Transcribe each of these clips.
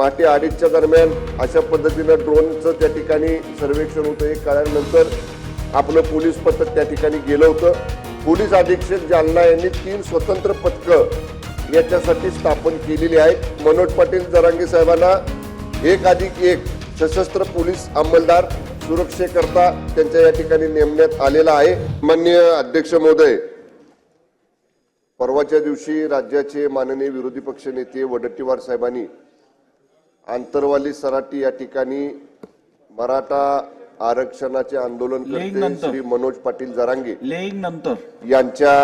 पहाटे अडीचच्या दरम्यान अशा पद्धतीनं ड्रोनचं त्या ठिकाणी सर्वेक्षण होतं. हे कळल्यानंतर आपलं पोलीस पथक त्या ठिकाणी गेलं होतं. पोलीस अधीक्षक जालना यांनी तीन स्वतंत्र पथकं याच्यासाठी स्थापन केलेली आहेत. मनोज पाटील जरांगे साहेबांना एक अधिक एक सशस्त्र पोलीस अंमलदार सुरक्षेकरता त्यांच्या या ठिकाणी नेमण्यात आलेला आहे. माननीय अध्यक्ष महोदय परवाच्या दिवशी राज्याचे माननीय विरोधी पक्ष नेते वडट्टीवार साहेबांनी आंतरवाली सराटी या ठिकाणी मराठा आरक्षणाचे आंदोलन करते. श्री मनोज पाटील जरांगे नंतर यांच्या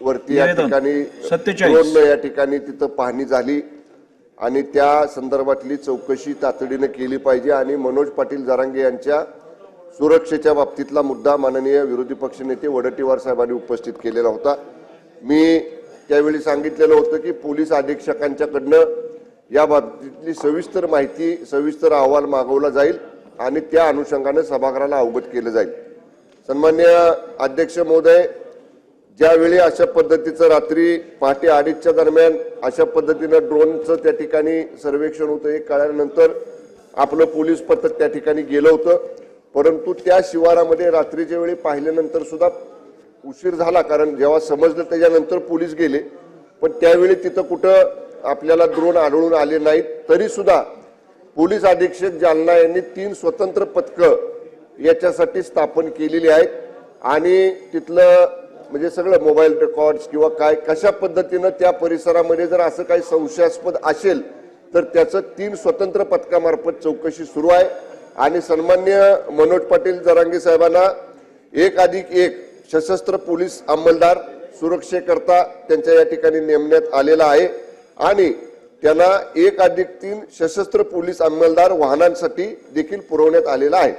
वरती या. ठिकाणी 47. ड्रोननं या ठिकाणी तिथं पाहणी झाली आणि त्या संदर्भातली चौकशी तातडीनं केली पाहिजे आणि मनोज पाटील जरांगे यांच्या सुरक्षेच्या बाबतीतला मुद्दा माननीय विरोधी पक्षनेते वडट्टीवार साहेबांनी उपस्थित केलेला होता मी त्यावेळी सांगितलेलं होतं की पोलीस अधीक्षकांच्याकडनं या बाबतीतली सविस्तर माहिती सविस्तर अहवाल मागवला जाईल आणि त्या अनुषंगाने सभागृहाला अवगत केलं जाईल. सन्मान्य अध्यक्ष महोदय ज्यावेळी अशा पद्धतीचं रात्री पहाटे अडीचच्या दरम्यान अशा पद्धतीनं ड्रोनचं त्या ठिकाणी सर्वेक्षण होतं हे कळल्यानंतर आपलं पोलीस पथक त्या ठिकाणी गेलं होतं. परंतु त्या शिवारामध्ये रात्रीच्या वेळी पाहिल्यानंतर सुद्धा उशीर झाला कारण जेव्हा समजलं त्याच्यानंतर पोलीस गेले. पण त्यावेळी तिथं कुठं आपल्याला द्रोण आढळून आले नाहीत तरी सुद्धा पोलीस अधीक्षक जालना यांनी तीन स्वतंत्र पथकं याच्यासाठी स्थापन केलेली आहेत. आणि तिथलं म्हणजे सगळं मोबाईल रेकॉर्ड्स किंवा काय कशा पद्धतीनं त्या परिसरामध्ये जर असं काही संशयास्पद असेल तर त्याचं तीन स्वतंत्र पथकामार्फत चौकशी सुरू आहे. आणि सन्मान्य मनोज पाटील जरांगे साहेबांना एक अधिक एक सशस्त्र पोलीस अंमलदार सुरक्षेकरता त्यांच्या या ठिकाणी नेमण्यात आलेला आहे. आणि त्यांना एक अधिक तीन सशस्त्र पोलीस अंमलदार वाहनांसाठी देखील पुरवण्यात आलेला आहे.